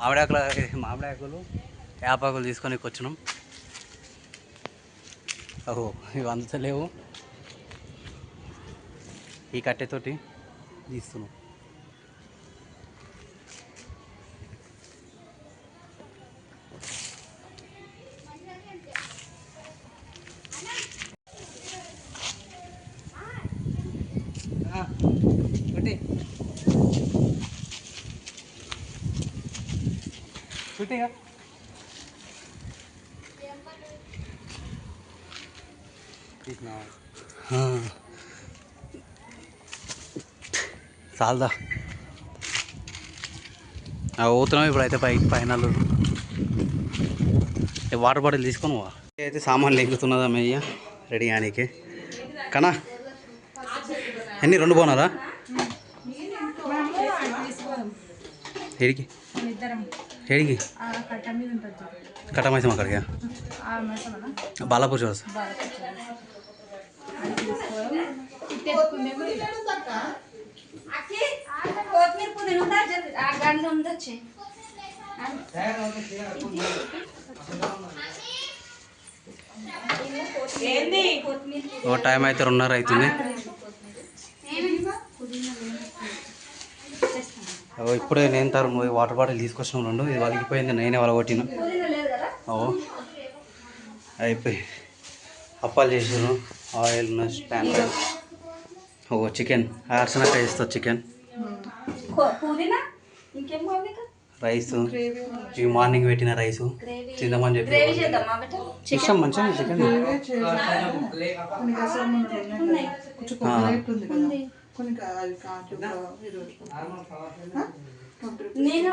మామిడాకులు మామిడాకులు వేపాకులు తీసుకొని వచ్చినాం ఓహో ఇవి అందుతలేవు ఈ కట్టెతోటి తీస్తున్నాం ఒకటి కుట్టిగా చాలదా పోతున్నాం ఇప్పుడైతే పైకి పైన వాటర్ బాటిల్ తీసుకొని పోవా అయితే సామాన్లు ఎక్కుతున్నదా మెయ్య రెడీ ఆయనకి కనా ఎన్ని రెండు పోనారా ఏడికి ఇద్దరం ఏడికి ఆ కట్ట మీద ఉంటుంది చూడు. కట్టమైసం అక్కడికి ఆ మెసమన బాలాపూర్ చూడచ్చు బాగా అది తీసుకోవడం తెచ్చుకునేమో ఇలా. కొత్తిమీర పుదీనా ఉందా? ఆ ఓ టైం అయితే రెండున్నర అవుతుంది ఓ ఇప్పుడే నేను తరు వాటర్ బాటిల్ తీసుకొచ్చిన రెండు. ఇది వలిగిపోయింది నేనే వలగొట్టిన. కదా ఓ అయిపోయి. అప్పాలు చేసాను ఆయిల్ ప్యాన్. ఓ చికెన్. అర్చనక్క చేస్తుంది చికెన్. పుదీనా ఇంకేం కావాలి? రైస్. ఇవి మార్నింగ్ పెట్టిన రైస్. గ్రేవీ. తిందామని చెప్పి ఇష్టం మంచిగా చికెన్. నేను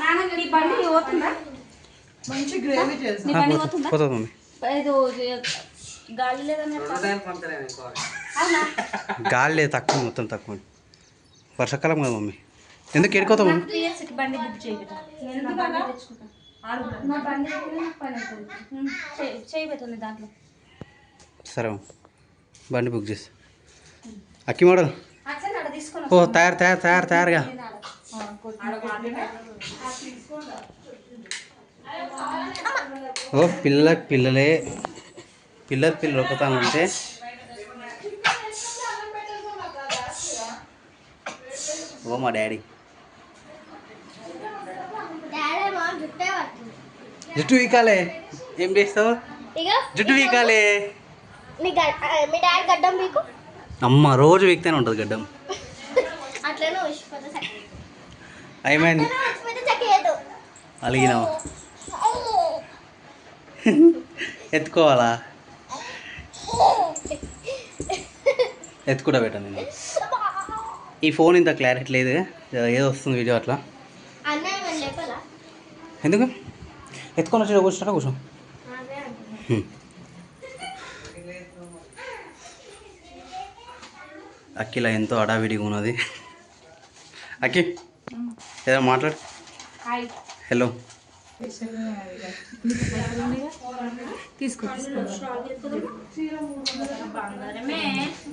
నాన్న బండి పోతుందా? మంచి గ్రేవీ పోతుందా? లేదని గాలి లేదు తక్కువ మొత్తం తక్కువ. వర్షాకాలం కదా మమ్మీ. ఎందుకు ఎడుకోతావు సరే బండి బుక్ చేసి అక్కి మోడల్. ఓ తయారు తయారు తయారు తయారుగా. ఓ పిల్ల పిల్లలే. పిల్లలు పిల్లలు ఒక్కతానంటే ఓ మా డాడీ జుట్టు వీకాలే ఏం చేస్తావు జుట్టు వీకాలే అమ్మ రోజు వీక్తేనే ఉంటుంది గడ్డం ఏమైంది అలిగినావు ఎత్తుకోవాలా ఎత్తుకుంటా పెట్టాను నేను ఈ ఫోన్ ఇంత క్లారిటీ లేదు. ఏదో వస్తుంది వీడియో అట్లా. ఎందుకు? ఎత్తుకొని వచ్చి కూర్చుంటా కూర్చో. అక్కిలా ఎంతో అడావిడిగా ఉన్నది. అక్కి ఏదో మాట్లాడు. హలో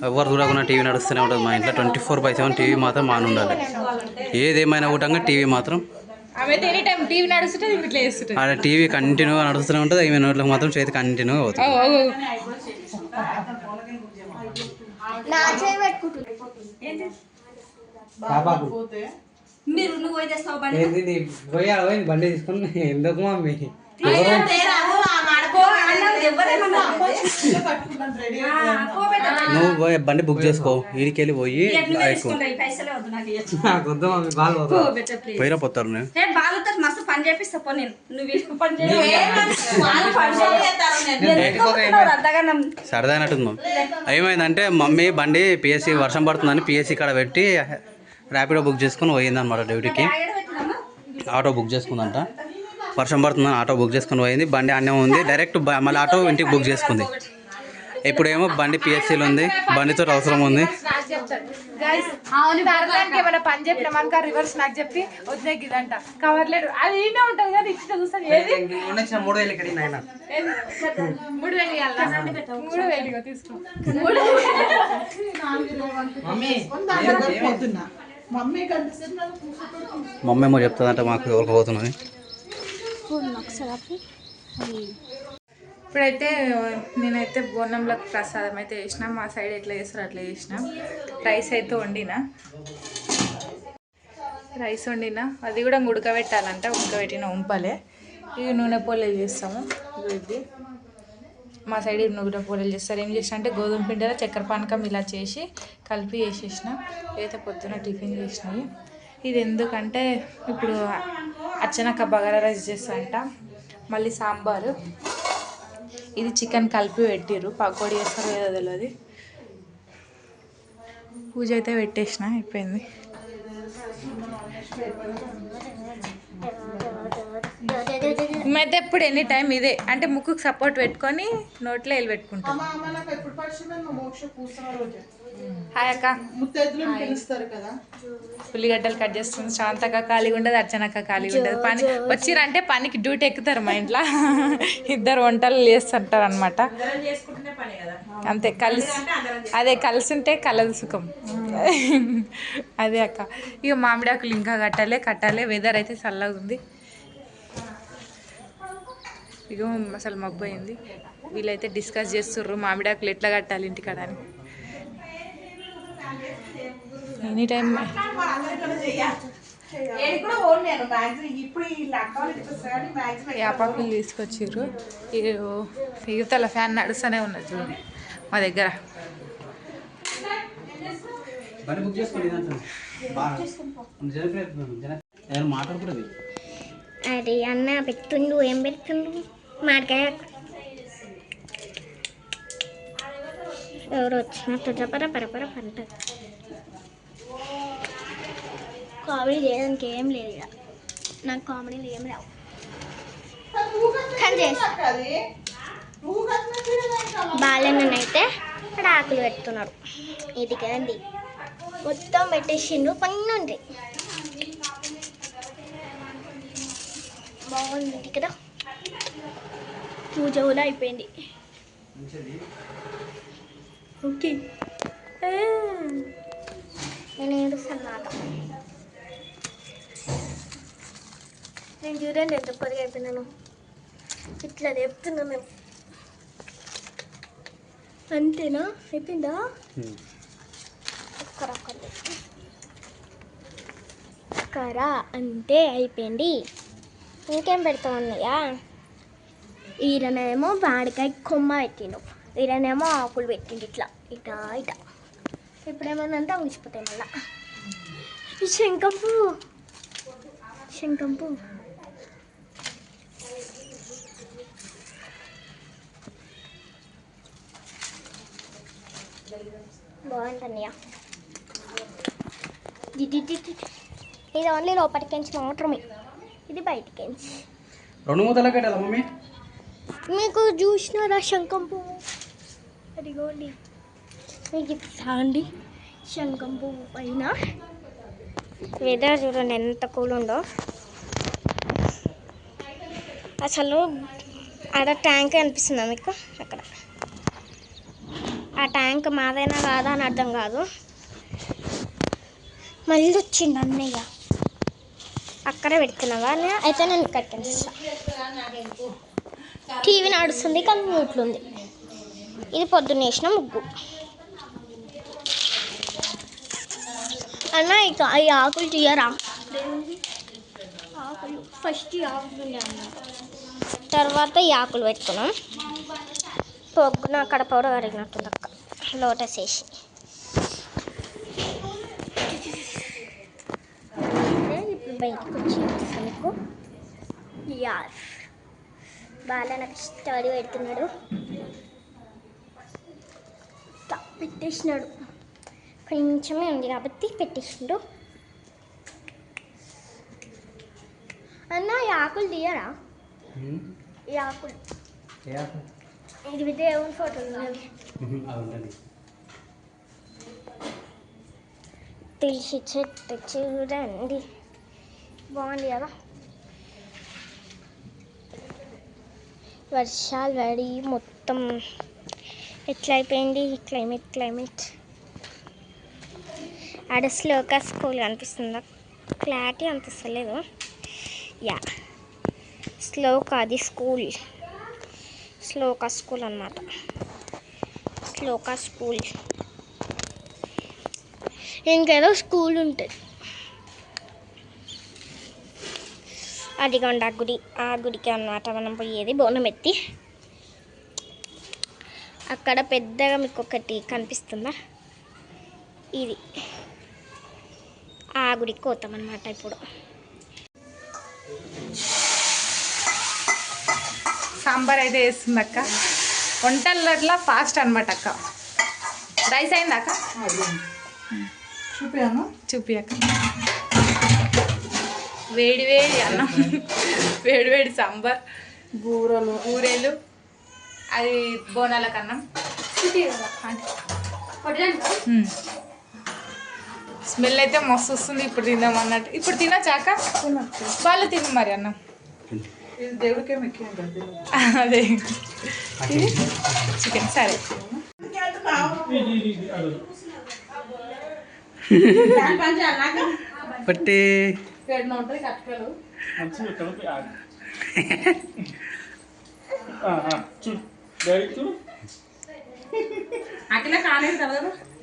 ఎవరు చూడకుండా టీవీ నడుస్తూనే ఉంటుంది మా ఇంట్లో twenty four by seven TV మాత్రం మాను ఉండాలి ఏదేమైనా కూటంగా టీవీ మాత్రం ఆమె ఎనీ టైం టీవీ నడుస్తుంటే ఇట్లా చేస్తుంటుంది ఆడ టీవీ కంటిన్యూగా నడుస్తూనే ఉంటుంది ఈమె నోట్లకు మాత్రం చేతి కంటిన్యూగా అవుతుంది మీరు నువ్వు పోయి తెస్తావు బండి బండి తీసుకుని ఎందుకు మమ్మీ నువ్వు పోయి బండి బుక్ చేసుకో వీడికి వెళ్ళి పోయి. పోయినా పోతారు మస్తు పని చేపిస్తా పో నేను. ఏమైందంటే మమ్మీ బండి పిఎస్సి వర్షం పడుతుందని పిఎస్సి కాడ పెట్టి ర్యాపిడో బుక్ చేసుకుని పోయిందన్నమాట డ్యూటీకి? ఆటో బుక్ చేసుకుందంట. వర్షం పడుతుందని ఆటో బుక్ చేసుకుని పోయింది. బండి అన్నే ఉంది. డైరెక్ట్ మళ్ళీ ఆటో ఇంటికి బుక్ చేసుకుంది. ఇప్పుడేమో బండి పిఎస్సీలో ఉంది. బండితో అవసరం ఉంది. నాకు చెప్తాడు గైస్ అవును భారతానికి ఏమైనా పని చెప్పిన? మనక రివర్స్ నాకు చెప్పి వద్దే ఇదంట కవర్ లేడు అది ఈయన ఉంటుంది కదా ఇచ్చిన చూస్తాను ఏది? మూడు వేలు ఇక్కడ ఏది? మూడు వేలు ఇవ్వాలా? మూడు వేలు ఇగో తీసుకో. మూడు మమ్మీ మమ్మీ ఏమో చెప్తుందంటే మాకు ఎవరికి పోతున్నది. ఇప్పుడైతే నేనైతే బోనంలకు ప్రసాదం అయితే చేసిన మా సైడ్ ఎట్లా చేస్తారు అట్లా చేసిన. రైస్ అయితే వండిన. రైస్ వండిన. అది కూడా ఉడకబెట్టాలంటే ఉడకబెట్టిన ఉంపలే. ఇవి నూనె పోలేలు చేస్తాము. ఇది మా సైడ్ నూనె పోలేలు చేస్తారు. ఏం చేసిన అంటే గోధుమ పిండిలో చక్కెర పానకం ఇలా చేసి కలిపి వేసేసిన అయితే పొద్దున టిఫిన్ చేసినాయి ఇది ఎందుకంటే ఇప్పుడు అచ్చనక్క బగారా రైస్ చేస్తాంట మళ్ళీ సాంబారు. ఇది చికెన్ కలిపి పెట్టిర్రు. పకోడీ చేస్తారు ఏదో తెలియదు పూజ అయితే పెట్టేసిన అయిపోయింది. మేమైతే ఎప్పుడు ఎనీ టైం ఇదే అంటే ముక్కుకు సపోర్ట్ పెట్టుకొని నోట్లో వెళ్ళి పెట్టుకుంటాం. హాయ్ అక్క. ముత్తైదులు పిలుస్తారు కదా. ఉల్లిగడ్డలు కట్ చేస్తుంది. శాంతక్క ఖాళీగా ఉండదు అర్చనక్క ఖాళీగా ఉండదు. పని వచ్చిరంటే పనికి డ్యూటీ ఎక్కుతారు మా ఇంట్లో. ఇద్దరు వంటలు చేస్తుంటారు అనమాట అంతే కలిసి అదే కలిసి ఉంటే కలదు సుఖం. అదే అక్క. ఇక మామిడాకులు ఇంకా కట్టాలి కట్టాలి. వెదర్ అయితే చల్లగా ఉంది. ఇక అసలు మబ్బు అయింది. వీళ్ళైతే డిస్కస్ చేస్తుర్రు మామిడాకులు ఎట్లా కట్టాలి ఇంటికాడ అని ఎనీ టైం ఏది కూడా ఓన్ నేను మ్యాక్సిమం ఇప్పుడు ఈ లక్కలు ఇప్పిస్తారు కానీ మ్యాక్సిమం యాపాకులు తీసుకొచ్చిర్రు. ఈ- యువతల ఫ్యాన్ నడుస్తూనే ఉన్నది చూడండి మా దగ్గర. అరే అన్న పెట్టుండు ఏం పెడుతుండు మామిడికాయ ఎవరు వచ్చినట్టు పర పర పర పంట. కామెడీ చేయడానికి ఏం లేదు ఇక. నాకు కామెడీలు ఏం రావు. కానీ బాలన్ననైతే ఇక్కడ ఆకులు పెడుతున్నారు ఇది కదండి. మొత్తం పెట్టేసిండు పన్నుంది బాగుంది కదా. పూజ కూడా అయిపోయింది. ఓకే. నేను ఏడుస్తాను నేను చూడండి ఎంత పొడిగా అయిపోయినాను. ఇట్లా చెప్తున్నాను అంతేనా? అయిపోయిందా? ఒక్కర అంతే అయిపోయింది. ఇంకేం పెడతాం అన్నయ్య? ఈయననేమో వాడికాయ కొమ్మ పెట్టిండు. ఈయననేమో ఆకులు పెట్టిండు ఇట్లా. ఇటా ఇటా. ఇప్పుడేమన్నంతా ఊసిపోతాయి మళ్ళా. ఈ శంఖం పువ్వు బాగుంటుందియా ఇది ఓన్లీ లోపలికించి మాత్రమే. ఇది బయటికించి రెండు మూతలు కట్టాలా మమ్మీ? మీకు చూసినారా శంఖం పువ్వు. అదిగోండి. మీకు ఇస్తా అండి. శంఖం పువ్వు పైన. వెదర్ చూడండి ఎంత కూల్ ఉందో. అసలు ఆడ ట్యాంక్ అనిపిస్తుందా మీకు? అక్కడ. ఆ ట్యాంక్ మాదైనా కాదా అని అర్థం కాదు. మళ్ళీ వచ్చిండు అన్నయ్య. అక్కడే పెడుతున్నావా? అయితే నేను ఇక్కడికి వస్తా టీవీ నడుస్తుంది కానీ మ్యూట్లో ఉంది ఇది పొద్దున్న వేసిన ముగ్గు. అన్న ఇక ఈ ఆకులు తీయరా? ఆకులు. ఫస్ట్ ఆకులు తర్వాత ఈ ఆకులు పెట్టుకున్నాం. పొగ్గున అక్కడ పౌడర్ కడిగినట్టుంది అక్క. లోటస్ వేసి ఇప్పుడు బయటకు వచ్చి చూపిస్తాను మీకు యాస్ బాగా నాకు స్టడీ పెడుతున్నాడు. పెట్టేసినాడు. కొంచెమే ఉంది కాబట్టి పెట్టేసిండు. అన్న ఈ ఆకులు తీయరా? ఈ ఆకులు? ఇది దేవుని తులసి చెట్టు చూడండి. బాగుంది కదా? వర్షాలు పడి మొత్తం ఎట్లా అయిపోయింది క్లైమేట్ క్లైమేట్. ఆడ స్లోకా స్కూల్ కనిపిస్తుందా? క్లారిటీ అనిపిస్తలేదు యా. స్లోకా అది స్కూల్. స్లోకా స్కూల్ అన్నమాట. స్లోకా స్కూల్. ఇంకేదో స్కూల్ ఉంటుంది. అదిగోండి ఆ గుడి ఆ గుడికి అన్నమాట మనం పోయేది బోనం ఎత్తి అక్కడ పెద్దగా మీకు ఒకటి కనిపిస్తుందా? ఇది. ఆ గుడికి పోతాం అనమాట ఇప్పుడు. సాంబార్ అయితే వేస్తుంది అక్క వంటలట్లా ఫాస్ట్ అనమాట అక్క. రైస్ అయిందా అక్క? చూపాను చూపి అక్క వేడి వేడి అన్నం. వేడి వేడి సాంబార్. బూరలు. ఊరేలు అది బోనాల కన్నం. స్మెల్ అయితే మస్తు వస్తుంది. ఇప్పుడు తిందాం అన్నట్టు. ఇప్పుడు తినచాక వాళ్ళు తిను మరి అన్నం. దేవుడికే కదా అదే ఇది చికెన్ సరే పట్టి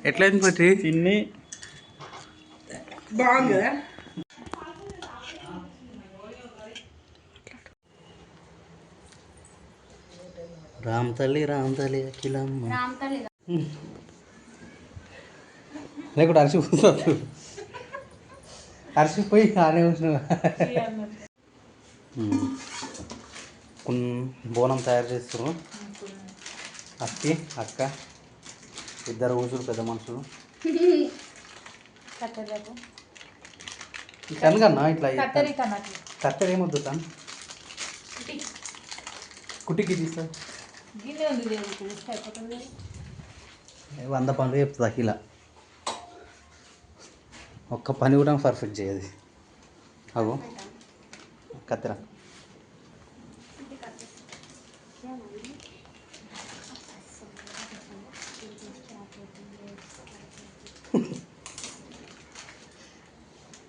ఎట్లయింది పట్టి తిన్ని బాగుంది రామ్ తల్లి రామ్ తల్లి అఖిలమ్మ. లేకుంటే అరిసిపోతుంది అరిసిపోయి ఆనే వచ్చిన బోనం తయారు చేస్తారు అక్కి అక్క ఇద్దరు ఊసులు పెద్ద మనుషులు. కనుకన్నా ఇట్లా కత్తెర ఏమొద్దు తను? కుట్టికి తీస్తా. గిన్నె ఉంది దేవుడికి ఇస్తే అయిపోతుంది వంద పనులు చెప్తుంది అఖిల ఒక్క పని కూడా పర్ఫెక్ట్ చేయదు అగో కత్తెర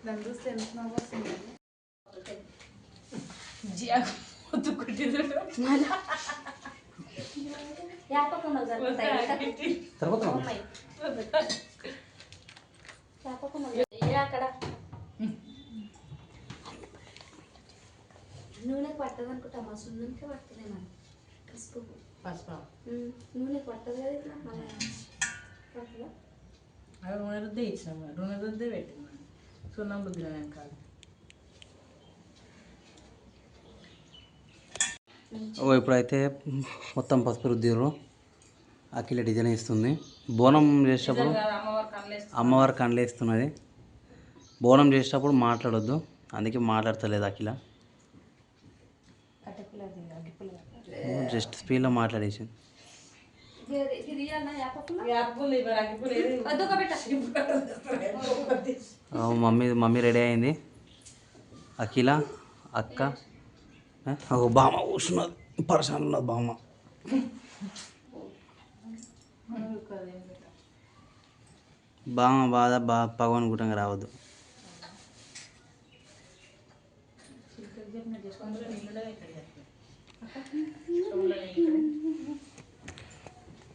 దాన్ని చూస్తే మొత్తం కుట్టింది తర్వాత నూనె పట్టదు అనుకుంటా మా సున్నుంటే పడుతుంది మనం పసుపు పసుపు నూనె పట్టదు కదా ఇట్లా మన పట్టదా? నూనె రుద్దే ఇచ్చినాం నూనె రుద్దే పెట్టినాం సున్నం రుద్దిన కాదు ఇప్పుడైతే మొత్తం పసుపు రుద్దిరు అఖిల డిజైన్ ఇస్తుంది బోనం చేసేటప్పుడు అమ్మవారు కళ్ళేసి అమ్మవారి కండ్లు వేస్తున్నది. బోనం చేసేటప్పుడు మాట్లాడొద్దు. అందుకే మాట్లాడతలేదు అఖిల. జస్ట్ స్పీడ్లో మాట్లాడేసింది. మమ్మీ మమ్మీ రెడీ అయింది. అఖిల అక్క. అగో ఓ బామ్మ కూర్చున్నది పరశాన్ ఉన్నది బామ్మ. బామ్మ బాధ బా పగవన్ గుట్టంగా రావద్దు.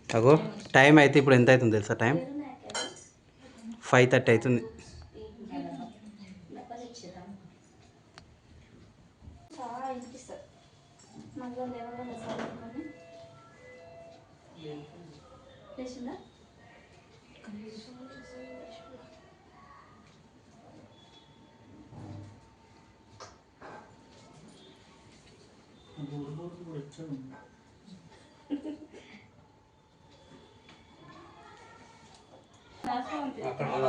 అగో టైం అయితే ఇప్పుడు ఎంత అవుతుంది తెలుసా టైం? ఫైవ్ థర్టీ అవుతుంది. లేచిందా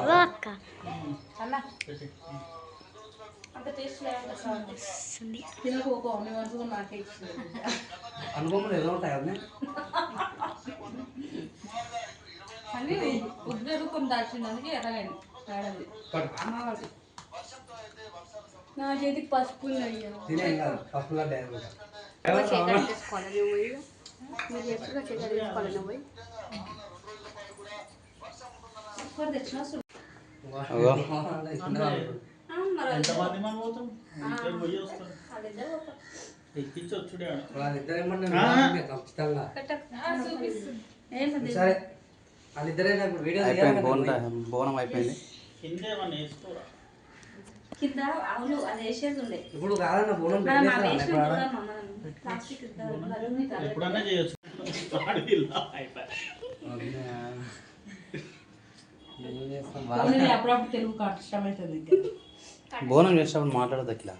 ఓ అక్క అన్న అంత టేస్ట్ లేదంటే సార్ తినకపోకో మీ మనసు నాకే ఇచ్చింది అనుభవం ఎలా ఉంటాయి అన్నీ అన్నీ ఉద్దరు కొన్ని దాచింది అందుకే ఎర్రగండి తేడాది అమ్మవారి నా చేతికి పసుపు అయ్యా మీరు ఖచ్చితంగా. ఏంటది? సరే. అయిపోయింది బోనం బోనం అయిపోయింది. కింద ఏమన్నా వేసుకోరా? కింద అవును అది వేసేది ఉండే. ఇప్పుడు కాదన్న బోనం మనం ఆ? చూడమ్మా మనం. ప్లాస్టిక్. ఎప్పుడన్నా చేయొచ్చు. అప్పుడప్పుడు తెలుగు బోనం చేసినప్పుడు మాట్లాడదు అట్లా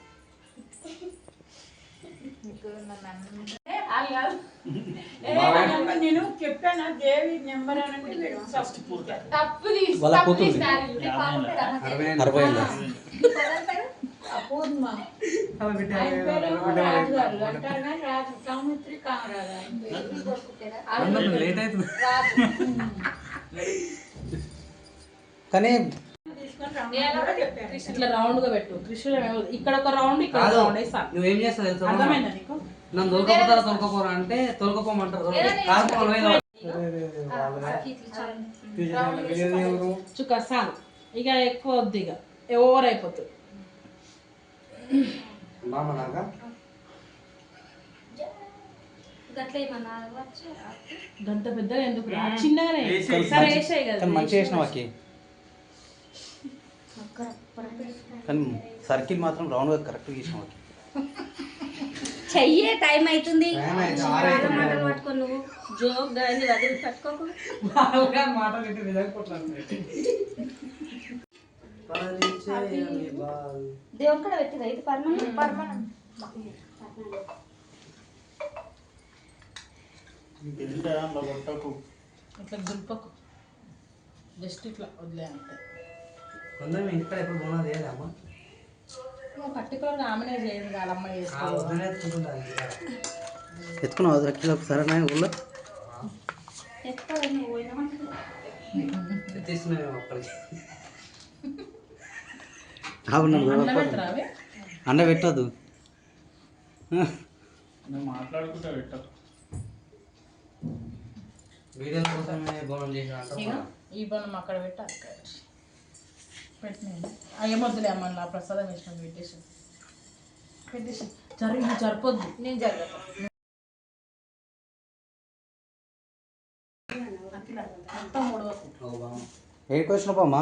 నేను చెప్పాను దేవి నెంబర్ అని ఫస్ట్ తప్పు కానీ ఇట్లా. రౌండ్గా పెట్టు. ఇక్కడ ఒక రౌండ్ ఇక్కడ రౌండ్ నువ్వేం చేస్తావు తెలుసా? అర్థమైందా నీకు? నన్ను దొరకపోతారా దొరకపోరా అంటే తొలకపోమంటారు చుక్క సాగు ఇక ఎక్కువ వద్దు ఇక. ఓవర్ అయిపోతుంది? గంత పెద్దగా ఎందుకు చిన్నగానే కానీ సర్కిల్ మాత్రం రౌండ్గా కరెక్ట్గా చేసినావు అక్కి చెయ్యే టైం అవుతుంది. మాటలు పట్టుకో నువ్వు. జోక్ గాని వదిలి పట్టుకోకు. దేవుడు కూడా పెట్టింది అయితే పర్మనెంట్? పర్మనెంట్. ఇట్లా దుల్పకు. జస్ట్ ఇట్లా వదిలే అంతే కొందరు ఇంటికాడ ఎప్పుడు బోనాలు చేయలే ఆమెనే చేయదు అమ్మ ఇంటికాడ. ఎత్తుకున్నావు అక్కిలో ఒకసారి నా ఊళ్ళో? అవును అండ పెట్టదు మాట్లాడుకుంటా బోనం చేసిన ఇక ఈ బలం అక్కడ పెట్టాలి పెట్టినాయి ఏమొద్దులే అమ్మ నా ప్రసాదం ఇష్టం పెట్టేసి. జరిగి నేను వరకు. ఏడికి అమ్మా.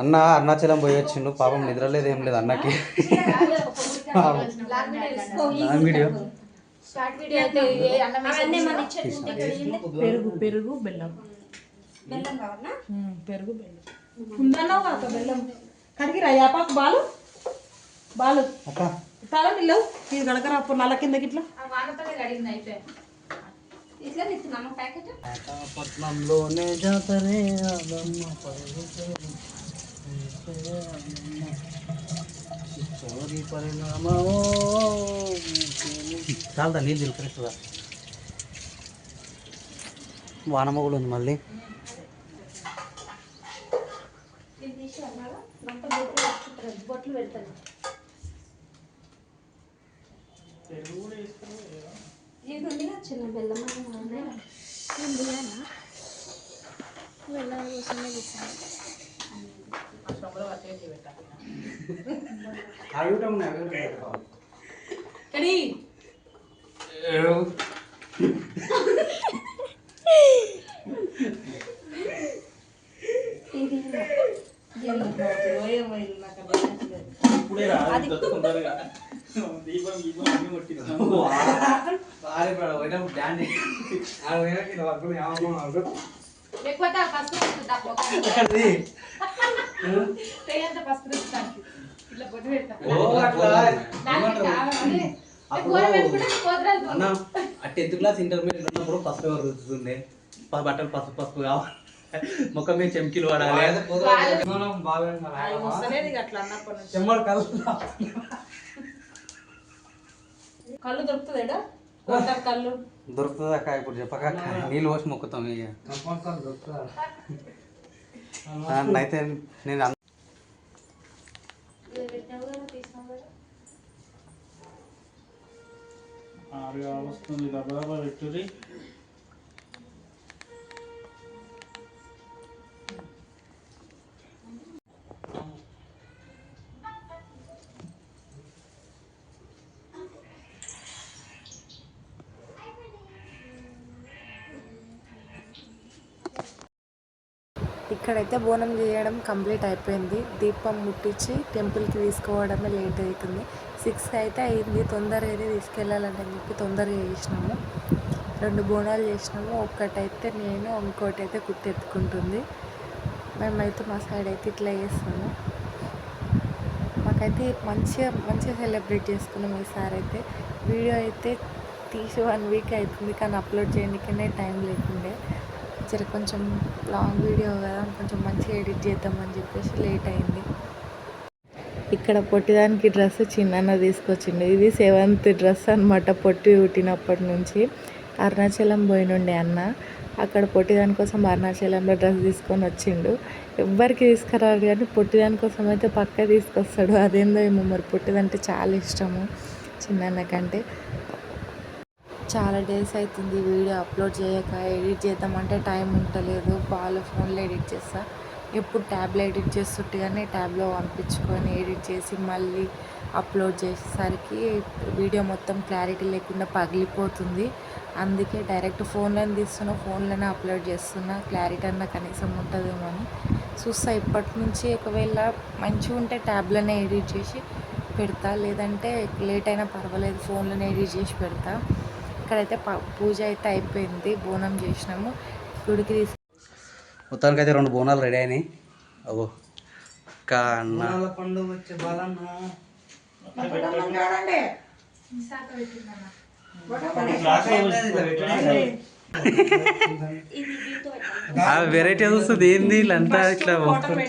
అన్న అరుణాచలం పోయి వచ్చిండు. పాపం నిద్ర లేదు ఏం లేదు అన్నకి. లాంగ్ వీడియో పెరుగు పెరుగు బెల్లం. బెల్లం కావాలా ఉమ్, పెరుగు బెల్లం. ఉందన్నావు కాక బెల్లం. కడిగి రా యాపాకు బాలు? బాలు. అక్క తల నిల్లు ఇది కడకరా అప్పుడు నల్ల కిందకి ఇట్లా వానతోనే కడిగింది చాలా నీళ్ళు ఉంది మళ్ళీ పెట్టుకుంటారు బొట్లు పెడతారు ఇది ఉంది కదా చిన్న బెల్లం కదా. వెళ్ళాలి కోసమే తీసాను ఆ స్టవ్లో పట్టేసి పెట్టాలి అడుగుతాం కడి ఇది ఏమైంది నాకు అర్థమైతలేదు. ఇప్పుడే రాదు ఇంత తొందరగా దీపం దీపం అన్ని కొట్టిస్తాను పోయినప్పుడు డాన్స్ ఆడ పోయినాక ఇలా పట్టుకుని ఏమమ్మా అడుగు. లేకపోతే ఆ పసుపు రుద్దుతా పొగ. ఎక్కడిది? తేయంత పసుపు రుద్దుతానికి. ఇట్లా బొట్టు పెడతా ఓ అట్లా దానికి కావాలి. ఏ కూర పెట్టుకుంటే కోదరాలు అన్న ఆ టెన్త్ క్లాస్ ఇంటర్మీడియట్ ఉన్నప్పుడు పసుపు ఎవరు ప- బట్టలు పసుపు పసుపు కావాలి. ముఖం మీద చెమ్కిలు పడాలి. చెమ్మడు కళ్ళు కళ్ళు కళ్ళు? దొరుకుతుంది అక్క? ఇప్పుడు చెప్పక నీళ్ళు పోసి మొక్కుతాం ఇక? అయితే నేను ఆరుగా వస్తుంది దబదబా విక్టరీ. ఇక్కడైతే బోనం చేయడం కంప్లీట్ అయిపోయింది. దీపం ముట్టించి టెంపుల్కి తీసుకోవడమే లేట్ అవుతుంది. సిక్స్ అయితే అయింది. తొందరగా అయితే తీసుకెళ్ళాలని చెప్పి తొందరగా చేసినాము. రెండు బోనాలు చేసినాము. ఒక్కటైతే నేను ఇంకోటి అయితే కుట్టెత్తుకుంటుంది మేమైతే మా సైడ్ అయితే ఇట్లా చేస్తాము. మాకైతే మంచిగా మంచిగా సెలబ్రేట్ చేసుకున్నాం ఈసారి అయితే. వీడియో అయితే తీసి వన్ వీక్ అవుతుంది కానీ అప్లోడ్ చేయడానికనే టైం లేకుండే. జర కొంచెం లాంగ్ వీడియో కదా కొంచెం మంచిగా ఎడిట్ చేద్దామని చెప్పేసి లేట్ అయింది. ఇక్కడ పొట్టిదానికి డ్రెస్ చిన్న తీసుకొచ్చిండు. ఇది సెవెంత్ డ్రెస్ అనమాట పొట్టి పుట్టినప్పటి నుంచి. అరుణాచలం పోయినుండే అన్న. అక్కడ పొట్టిదాని కోసం అరుణాచలంలో డ్రెస్ తీసుకొని వచ్చిండు. ఎవ్వరికి తీసుకురాడు కానీ పొట్టిదాని కోసం అయితే పక్క తీసుకొస్తాడు. అదేందో ఏమో మరి. పొట్టిదంటే చాలా ఇష్టము చిన్న కంటే. చాలా డేస్ అవుతుంది వీడియో అప్లోడ్ చేయక. ఎడిట్ చేద్దామంటే టైం ఉండలేదు వాళ్ళ ఫోన్లో ఎడిట్ చేస్తాను ఎప్పుడు ట్యాబ్లో ఎడిట్ చేస్తుంటే కానీ ట్యాబ్లో పంపించుకొని ఎడిట్ చేసి మళ్ళీ అప్లోడ్ చేసేసరికి వీడియో మొత్తం క్లారిటీ లేకుండా పగిలిపోతుంది. అందుకే డైరెక్ట్ ఫోన్లోనే తీస్తున్నా ఫోన్లోనే అప్లోడ్ చేస్తున్నా క్లారిటీ అన్న కనీసం ఉంటుందేమో అని. చూస్తా ఇప్పటి నుంచి ఒకవేళ మంచిగా ఉంటే ట్యాబ్లోనే ఎడిట్ చేసి పెడతా. లేదంటే లేట్ అయినా పర్వాలేదు ఫోన్లోనే ఎడిట్ చేసి పెడతా. ఇక్కడైతే ప- పూజ అయితే అయిపోయింది బోనం చేసినాము. గుడికి తీసుకు మొత్తానికి అయితే రెండు బోనాలు రెడీ అయినాయి. పండుగ వచ్చే బాలన్న. చూడండి ఆ వెరైటీ వస్తుంది ఏంది వీళ్ళంతా ఇట్లా అంటున్నాడు.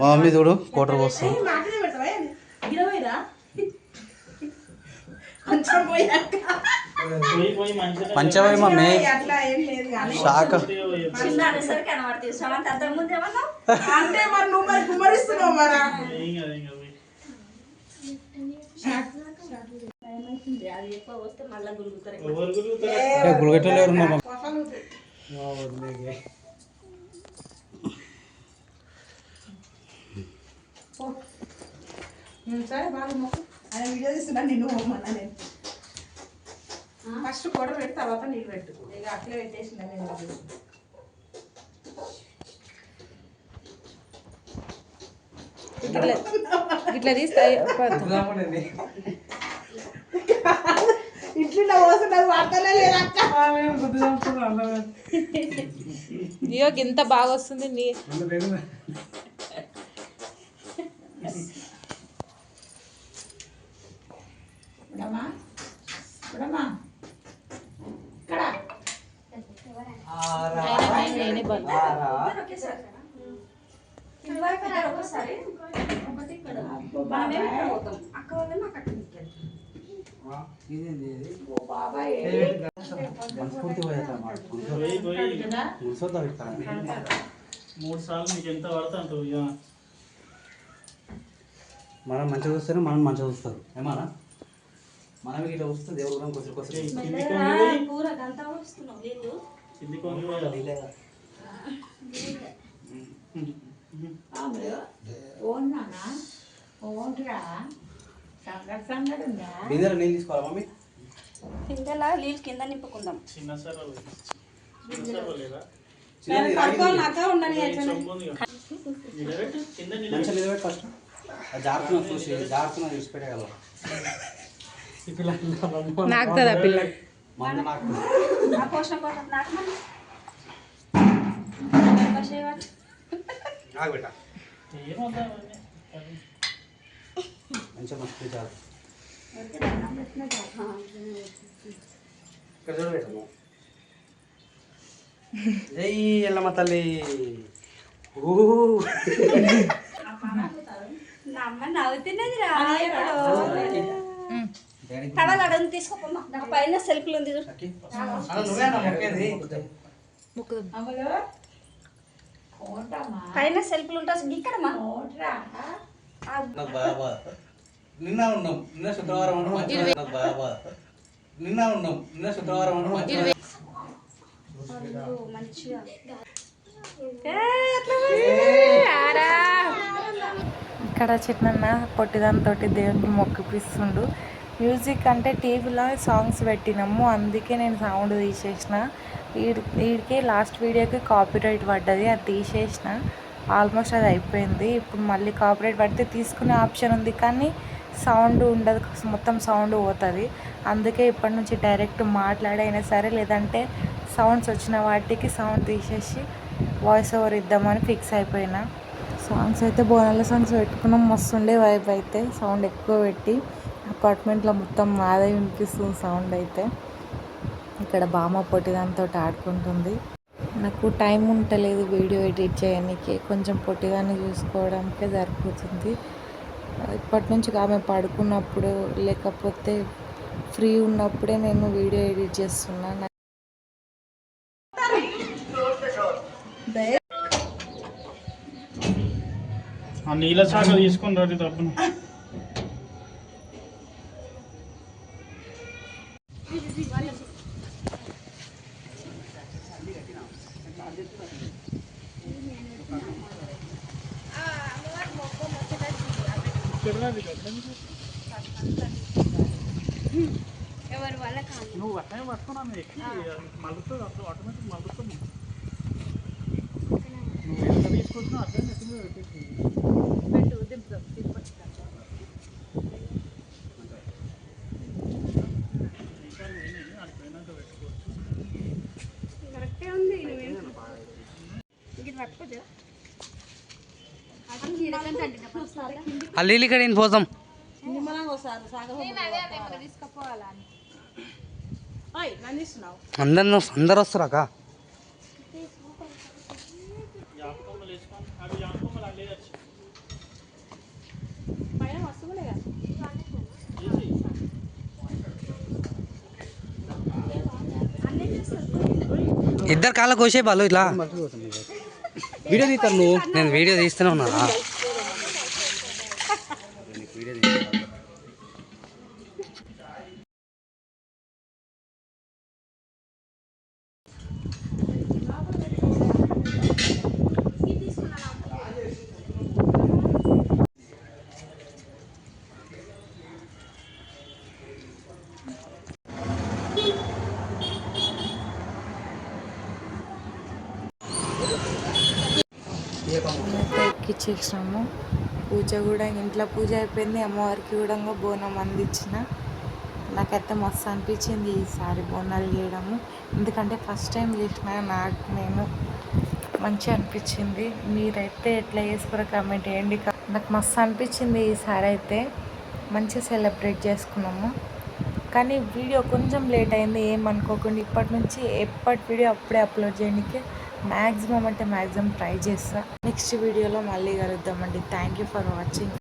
మా మమ్మీ చూడు కోటర్? గిరవైరా కొంచెం పోయాక. అంతకు ముందు ఏమన్నా? అంటే మరి నువ్వు మరి కుమ్మరిస్తున్నావు మరా? గుడిగట్టలు ఎవరు మా మమ్మీ అసలు సరే బాగా ఆయన వీడియో తీస్తున్నా నిన్ను మొమ్మన్నా నేను. ఫస్ట్ కూడ పెట్టి తర్వాత నీళ్ళు పెట్టు ఇక అట్లే పెట్టేసిన నేను ఇట్లా ఇట్లా తీస్తా ఇట్లా వార్తలే ఇంత బాగా వస్తుంది నీ ఇప్పుడమ్మా ఇప్పుడమ్మా ఇక్కడ అయినా నేను నేనే బలం ఒకసారి ఒకటి ఇక్కడ మనమేమో పోతాం అక్క అక్కడ మూడు సార్లు నీకు ఎంత పడతా మనం మంచిగా చూస్తేనే మనం మంచిగా చూస్తారు. ఏమన్నా? మనం ఇట్లా చూస్తే దేవుడు కూడా కొంచెం కొంచెం బిందెలో నీళ్ళు తీసుకోవాలా మమ్మీ? నీళ్ళు కింద నింపుకుందాం. చిన్న. నిలబెట్టు ఫస్ట్ జారుతున్నా చూసి జారుతున్నా చూసి పెట్టగలరు నాకుతుందా పిల్ల? మంద నాకు ఆ పోషణ కోసం నాకు మళ్ళీ చేయవచ్చు ఆగబెట్ట? మంచిగా మస్తు చాలు ఇక్కడ చూడబెట్టము జై ఎల్లమ్మ తల్లి. నవ్వుతున్నది నాకు పైన సెల్ఫ్లు ఉంది పైన సెల్ఫ్లు ఉంటా ఇక్కడమ్మా నా బాబా నిన్న ఉన్నాం. నిన్న శుక్రవారం అని మంచిగా బాబా నిన్న ఉన్నాం. నిన్న శుక్రవారం అని మంచిగా మంచిగా. ఇక్కడ చిన్న పొట్టిదానితో దేవునికి మొక్కిపిస్తుండు. మ్యూజిక్ అంటే టీవీలో సాంగ్స్ పెట్టినాము. అందుకే నేను సౌండ్ తీసేసిన. వీడికి లాస్ట్ వీడియోకి కాపీరైట్ పడ్డది అది తీసేసిన. ఆల్మోస్ట్ అది అయిపోయింది. ఇప్పుడు మళ్ళీ కాపీరైట్ పడితే తీసుకునే ఆప్షన్ ఉంది కానీ సౌండ్ ఉండదు మొత్తం సౌండ్ పోతుంది. అందుకే ఇప్పటి నుంచి డైరెక్ట్ మాట్లాడైనా సరే లేదంటే సౌండ్స్ వచ్చిన వాటికి సౌండ్ తీసేసి వాయిస్ ఓవర్ ఇద్దామని ఫిక్స్ అయిపోయినా. సాంగ్స్ అయితే బోనాల సాంగ్స్ పెట్టుకున్నాం. మస్తు ఉండే వైబ్ అయితే సౌండ్ ఎక్కువ పెట్టి. అపార్ట్మెంట్లో మొత్తం మాదే వినిపిస్తుంది సౌండ్ అయితే. ఇక్కడ బామ్మ పొట్టిదాంతో ఆడుకుంటుంది. నాకు టైం ఉంటలేదు వీడియో ఎడిట్ చేయడానికి. కొంచెం పొట్టిదాన్ని చూసుకోవడానికే సరిపోతుంది. ఇప్పటి నుంచి ఆమె పడుకున్నప్పుడు లేకపోతే ఫ్రీ ఉన్నప్పుడే నేను వీడియో ఎడిట్ చేస్తున్నాను ఆ నీళ్ళ శాఖ తీసుకుని రండి తప్పును ఎవరు వాళ్ళ కాదు నువ్వు అట్లనే పట్టుకున్నాను ఎక్కి మలుతుంది అప్పుడు ఆటోమేటిక్ మలుతుంది నువ్వు ఎంత తీసుకొచ్చినా అట్లనే నెత్తి మీద పెట్టేసి కరెక్టే ఉంది నువ్వేం ఇది పట్టుకోదు అది చీరకంటే అంటే ఆ నీళ్ళు ఇక్కడ పోతాం నిమ్మలంగా వస్తారు సాగ తీసుకుపోవాలని నన్ను ఇస్తున్నావు అందరు అందరు వస్తారా యాపకొమ్మలు వేసుకొని అవి యాపకొమ్మలు అల్లే వచ్చి పైన వస్తున్నాయి కదా ఇద్దరు కాళ్ళ కోసే వాళ్ళు ఇట్లా. వీడియో తీస్తారు నువ్వు. నేను వీడియో తీస్తూనే ఉన్నా చేసినాము. పూజ కూడా ఇంట్లో పూజ అయిపోయింది. అమ్మవారికి కూడా బోనం అందించిన. నాకైతే మస్తు అనిపించింది ఈసారి బోనాలు చేయడము. ఎందుకంటే ఫస్ట్ టైం చేసిన నాకు నేను మంచిగా అనిపించింది. మీరైతే ఎట్లా చేసుకోరో కామెంట్ చేయండి. నాకు మస్తు అనిపించింది ఈసారి అయితే మంచిగా సెలబ్రేట్ చేసుకున్నాము. కానీ వీడియో కొంచెం లేట్ అయింది. ఏమనుకోకుండా ఇప్పటి నుంచి ఎప్పటి వీడియో అప్పుడే అప్లోడ్ చేయడానికి మ్యాక్సిమం అంటే మ్యాక్సిమం ట్రై చేస్తా. నెక్స్ట్ వీడియోలో మళ్ళీ కలుద్దామండి. Thank you for watching